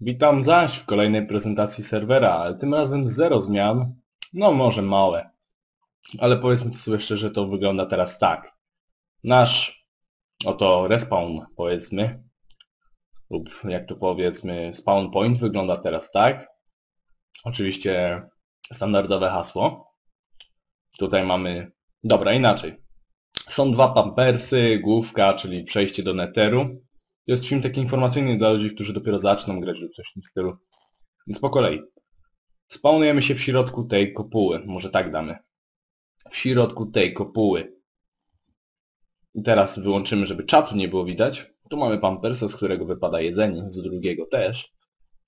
Witam zaś w kolejnej prezentacji serwera, ale tym razem zero zmian. No może małe. Ale powiedzmy sobie szczerze, to wygląda teraz tak. Nasz oto respawn powiedzmy, lub jak to powiedzmy spawn point wygląda teraz tak. Oczywiście standardowe hasło. Tutaj mamy... Dobra, inaczej. Są dwa pampersy, główka, czyli przejście do neteru. Jest film taki informacyjny dla ludzi, którzy dopiero zaczną grać lub coś w tym stylu. Więc po kolei. Spawnujemy się w środku tej kopuły. Może tak damy. W środku tej kopuły. I teraz wyłączymy, żeby czatu nie było widać. Tu mamy pampersa, z którego wypada jedzenie, z drugiego też.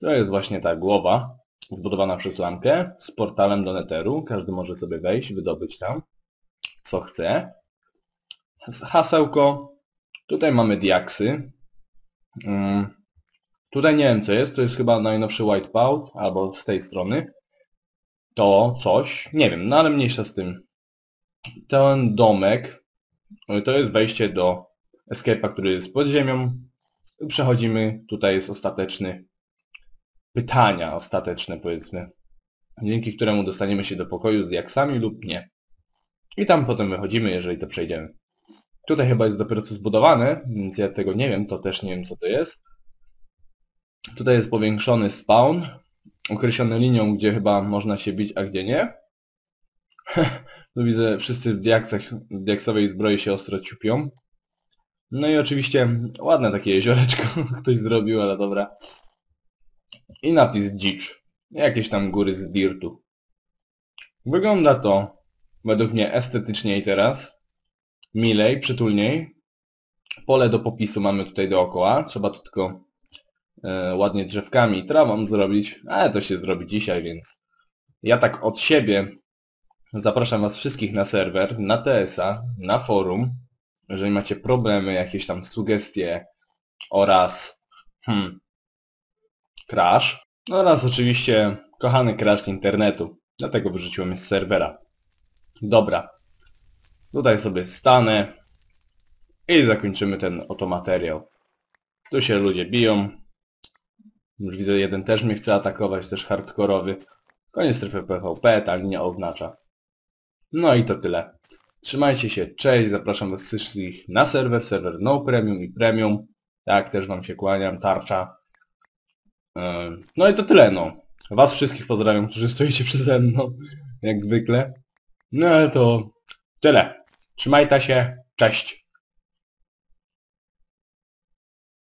To jest właśnie ta głowa, zbudowana przez lamkę, z portalem do neteru. Każdy może sobie wejść, wydobyć tam, co chce. Hasełko. Tutaj mamy diaksy. Mm. Tutaj nie wiem co jest, to jest chyba najnowszy Wipeout, albo z tej strony. To coś, nie wiem, no ale mniejsza z tym. Ten domek, to jest wejście do escape'a, który jest pod ziemią. Przechodzimy, tutaj jest ostateczny, pytania ostateczne powiedzmy, dzięki któremu dostaniemy się do pokoju z diaksami lub nie. I tam potem wychodzimy, jeżeli to przejdziemy. Tutaj chyba jest dopiero co zbudowane, więc ja tego nie wiem, to też nie wiem co to jest. Tutaj jest powiększony spawn, określony linią, gdzie chyba można się bić, a gdzie nie. tu widzę, wszyscy w, diaksach, w diaksowej zbroi się ostro ciupią. No i oczywiście ładne takie jezioreczko ktoś zrobił, ale dobra. I napis dzicz. Jakieś tam góry z dirtu. Wygląda to według mnie estetycznie i teraz milej, przytulniej. Pole do popisu mamy tutaj dookoła. Trzeba to tylko e, ładnie drzewkami i trawą zrobić. Ale to się zrobi dzisiaj, więc ja tak od siebie zapraszam Was wszystkich na serwer, na TS-a, na forum. Jeżeli macie problemy, jakieś tam sugestie oraz hmm, crash. Oraz oczywiście kochany crash internetu. Dlatego wyrzuciłem je z serwera. Dobra. Tutaj sobie stanę i zakończymy ten oto materiał. Tu się ludzie biją. Już widzę, jeden też mnie chce atakować, też hardkorowy. Koniec strefy PvP, ta linia oznacza. No i to tyle. Trzymajcie się, cześć, zapraszam was wszystkich na serwer, serwer no premium i premium. Tak, też wam się kłaniam, tarcza. No i to tyle, no. Was wszystkich pozdrawiam, którzy stoicie przeze mną, jak zwykle. No ale to tyle. Trzymajcie się, cześć.